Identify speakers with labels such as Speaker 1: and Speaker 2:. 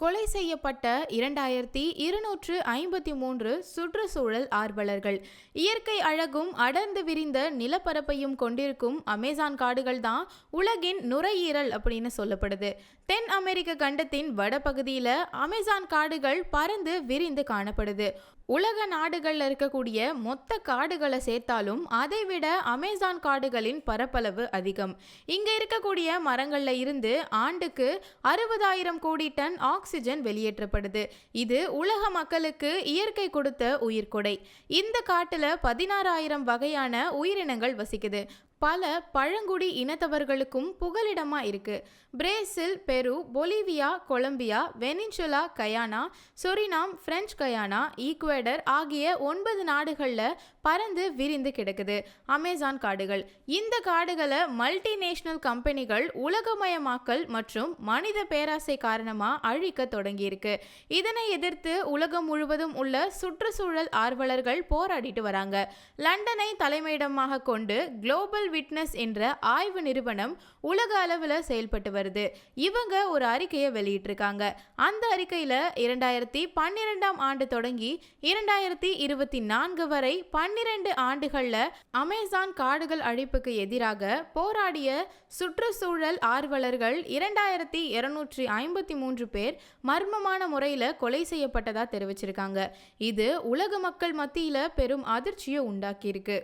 Speaker 1: கொலை செய்யப்பட்ட இரண்டாயிரத்தி இருநூற்று ஐம்பத்தி மூன்று சுற்றுச்சூழல் ஆர்வலர்கள். இயற்கை அழகும் அடர்ந்து விரிந்த நிலப்பரப்பையும் கொண்டிருக்கும் அமேசான் காடுகள் தான் உலகின் நுரையீரல் அப்படின்னு சொல்லப்படுது. தென் அமெரிக்க கண்டத்தின் வடபகுதியில் அமேசான் காடுகள் பறந்து விரிந்து காணப்படுது. உலக நாடுகளில் இருக்கக்கூடிய மொத்த காடுகளை சேர்த்தாலும் அதைவிட அமேசான் காடுகளின் பரப்பளவு அதிகம். இங்கே இருக்கக்கூடிய மரங்களில் இருந்து ஆண்டுக்கு அறுபதாயிரம் கோடி டன் ஆக்சிஜன் வெளியேற்றப்படுது. இது உலக மக்களுக்கு இயற்கை கொடுத்த உயிர்கொடை. இந்த காட்டில் பதினாறாயிரம் வகையான உயிரினங்கள் வசிக்குது. பல பழங்குடி இனத்தவர்களுக்கும் புகலிடமா இருக்கு. Brazil Peru Bolivia Colombia Venezuela Guyana Suriname French Guiana Ecuador ஆகிய ஒன்பது நாடுகளில் பறந்து விரிந்து கிடக்குது. அமேசான் காடுகள். இந்த காடுகளை மல்டிநேஷனல் கம்பெனிகள் உலகமயமாக்கல் மற்றும் மனித பேராசை காரணமாக அழிக்க தொடங்கியிருக்கு. இதனை எதிர்த்து உலகம் முழுவதும் உள்ள சுற்றுச்சூழல் ஆர்வலர்கள் போராடிட்டு வராங்க. லண்டனை தலைமையிடமாக கொண்டு குளோபல் விட்னஸ் என்ற ஆய்வு நிறுவனம் உலக அளவில் செயல்பட்டு வருது. இவங்க ஒரு அறிக்கையை வெளியிட்டிருக்காங்க. அந்த அறிக்கையில் இரண்டாயிரத்தி பன்னிரெண்டாம் ஆண்டு தொடங்கி இரண்டாயிரத்தி இருபத்தி நான்கு வரை பன்னிரண்டு ஆண்டுகளில் அமேசான் காடுகள் அழிப்புக்கு எதிராக போராடிய சுற்றுச்சூழல் ஆர்வலர்கள் இரண்டாயிரத்தி இருநூற்றி ஐம்பத்தி மூன்று பேர் மர்மமான முறையில் கொலை செய்யப்பட்டதா தெரிவிச்சிருக்காங்க. இது உலக மக்கள் மத்தியில் பெரும் அதிர்ச்சியை உண்டாக்கியிருக்கு.